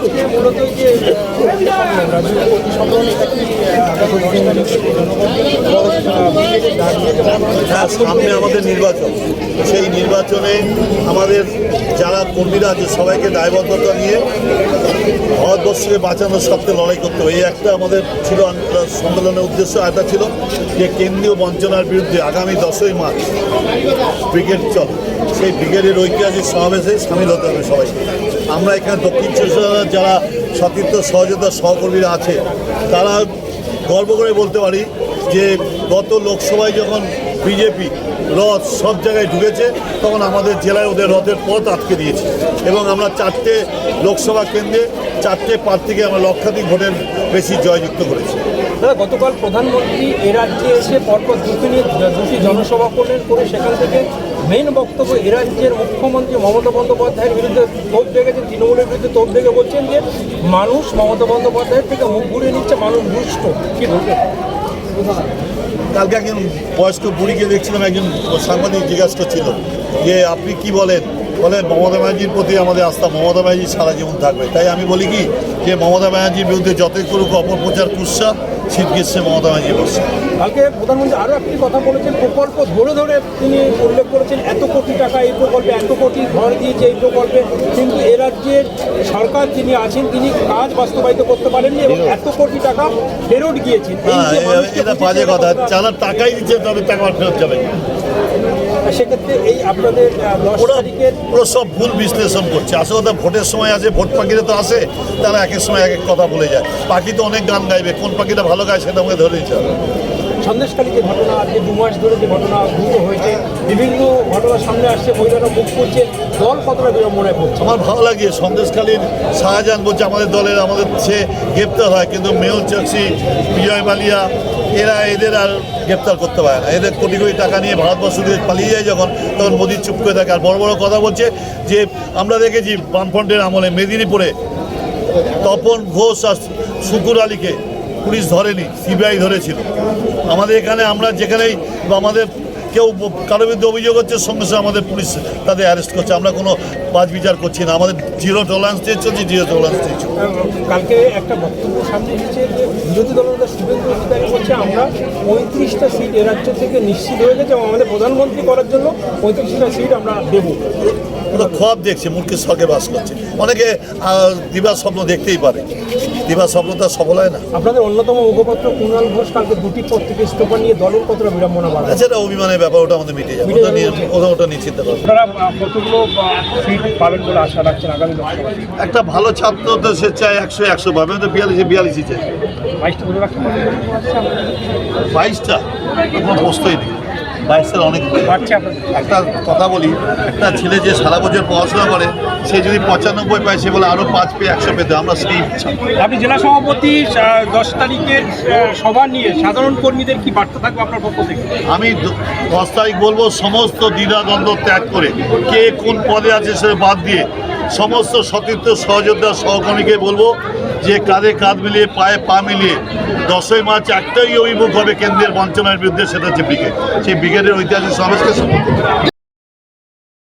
আজকে মূলত যে হ্যাঁ সামনে আমাদের নির্বাচন। সেই নির্বাচনে আমাদের যারা কর্মীরা আছে, সবাইকে দায়বদ্ধতা নিয়ে ভারতবর্ষকে বাঁচানোর সাথে লড়াই করতে হবে। এই একটা আমাদের ছিল সম্মেলনের উদ্দেশ্য একটা ছিল যে কেন্দ্রীয় বঞ্চনার বিরুদ্ধে আগামী দশই মার্চ ব্রিগেড চল। সেই ব্রিগেডের ঐতিহাসিক সমাবেশে সামিল হতে হবে সবাইকে আমরা এখানে দক্ষিণ চব্বিশ যারা সতীর্থ, সহযোদ্ধা, সহকর্মীরা আছে, তারা গর্ব করে বলতে পারি যে গত লোকসভায় যখন বিজেপি রথ সব জায়গায় ঢুকেছে, তখন আমাদের জেলায় ওদের রথের পথ আটকে দিয়েছে এবং আমরা চারটে লোকসভা কেন্দ্রে চারটে প্রার্থীকে আমরা লক্ষাধিক ভোটের বেশি জয়যুক্ত করেছি। দাদা, গতকাল প্রধানমন্ত্রী এ রাজ্যে এসে পরপর দুটি নিয়ে দুটি জনসভা করলেন করে সেখান থেকে মেন বক্তব্য এ রাজ্যের মুখ্যমন্ত্রী মমতা বন্দ্যোপাধ্যায়ের বিরুদ্ধে তোপ দেখেছেন, তৃণমূলের বিরুদ্ধে তোপ দেখে বলছেন যে মানুষ মমতা বন্দ্যোপাধ্যায়ের থেকে মুখ ঘুরিয়ে নিচ্ছে, মানুষ দুষ্ট। কি বলবেন? কালকে একজন বয়স্ক বুড়িকে দেখছিলাম, একজন সাংবাদিক জিজ্ঞাসা করছিল যে আপনি কি বলেন? বলেন মমতা ব্যানার্জির প্রতি আমাদের আস্থা মমতা ব্যানার্জি সারা জীবন থাকবে। তাই আমি বলি কি যে মমতা ব্যানার্জির বিরুদ্ধে যতই করুক অপপ্রচার কুৎসা শীত গ্রীষ্মে মমতা ব্যানার্জি বসছে কালকে প্রধানমন্ত্রী আরও একটি কথা বলেছেন প্রকল্প ধরে ধরে তিনি উল্লেখ করেছেন এত কোটি টাকা এই প্রকল্পে এত কোটি ঘর দিয়েছে এই প্রকল্পে কিন্তু এ রাজ্যের সরকার যিনি আছেন তিনি কাজ বাস্তবায়িত করতে পারেননি এবং এত কোটি টাকা ফেরত গিয়েছেন। হ্যাঁ এটা বাজে কথা। যারা টাকাই দিচ্ছে তাদের টাকা ফেরত যাবে। সেক্ষেত্রে এই আপনাদের ওরা ওরা সব ভুল বিশ্লেষণ করছে। আসলে কথা ভোটের সময় আছে ভোট পাখিরা তো আসে তারা এক এক সময় এক এক কথা বলে যায়। পাখি তো অনেক গান গাইবে কোন পাখিটা ভালো গায় সেটা আমাকে ধরে নিতে হবে। সন্দেশখালী যে ঘটনা, আজকে দু মাস ধরে যে ঘটনা দ্রুত হয়েছে, বিভিন্ন ঘটনা সামনে আসছে, মহিলারা মুখ করছে দল কতটা বিড়ম্বনায় পড়ছে আমার ভালো লাগে সন্দেশকালীন শাহজাহান বলছে, আমাদের দলের, আমাদের সে গ্রেপ্তার হয়, কিন্তু মেহুল চকসি, বিজয় মালিয়া, এরা এদের আর গ্রেপ্তার করতে পারে না। এদের কোটি কোটি টাকা নিয়ে ভারতবর্ষ থেকে পালিয়ে যায় যখন, তখন মোদি চুপ করে থাকে। আর বড় বড় কথা বলছে যে, আমরা দেখেছি বামফ্রন্টের আমলে মেদিনীপুরে তপন ঘোষ আর শুকুর আলীকে পুলিশ ধরেনি, সিবিআই ধরেছিল। আমাদের এখানে আমরা যেখানেই আমাদের কেউ কারোর বিরুদ্ধে অভিযোগ হচ্ছে, সঙ্গে সঙ্গে আমাদের পুলিশ তাদের অ্যারেস্ট করছে। আমরা কোনো বাজ বিচার করছি না। আমাদের জিরো টলারেন্স দিয়ে চলছে জিরো টলারেন্স দিয়ে চলছে। কালকে একটা বক্তব্য সামনে এসেছে যে বিরোধী দলনেতা শুভেন্দু অধিকারী বলছে, আমরা পঁয়ত্রিশটা সিট এ রাজ্য থেকে নিশ্চিত হয়ে গেছে এবং আমাদের প্রধানমন্ত্রী করার জন্য পঁয়ত্রিশটা সিট আমরা দেবো। ওরা খোয়াব দেখছে মুখের স্বর্গে বাস করছে। অনেকে দিবার স্বপ্ন দেখতেই পারে। দিবার স্বপ্ন তো সফল হয় না। আপনাদের অন্যতম মুখপাত্র কুণাল ঘোষ কালকে দুটি পদ থেকে ইস্তফা নিয়ে দলের কতটা বিড়ম্বনা বাড়ায়? আচ্ছা এটা অভিমানের ব্যাপার ওটা আমাদের মিটে যাবে ওটা নিয়ে ওটা ওটা নিয়ে চিন্তা করবে কতগুলো সিট পাবেন বলে আশা রাখছেন আগামী একটা ভালো ছাত্র তো সে চায় একশো একশো পাবে তো বিয়াল্লিশে বিয়াল্লিশই চাই বাইশটা বাইশটা? কোনো প্রশ্নই নেই। বাইশটার অনেক একটা কথা বলি একটা ছেলে যে সারা বছর পড়াশোনা করে সে যদি পঁচানব্বই পায় সে বলে আরও পাঁচ পেয়ে একশো পেতে আমরা সেই আপনি জেলা সভাপতি দশ তারিখের সভা নিয়ে সাধারণ কর্মীদের কি বার্তা থাকবে আপনার পক্ষ থেকে? আমি দশ তারিখ বলব সমস্ত দ্বিধাদ্বন্দ্ব ত্যাগ করে কে কোন পদে আছে সে বাদ দিয়ে সমস্ত সতীর্থ সহযোদ্ধা সহকর্মীকে বলব যে কাঁধে কাঁধ মিলিয়ে, পায়ে পা মিলিয়ে দশই মার্চ একটাই অভিমুখ হবে কেন্দ্রের বঞ্চনার বিরুদ্ধে, সেটা হচ্ছে ব্রিগেড। সেই ব্রিগেডের ঐতিহাসিক সমাজকে সম্পর্ক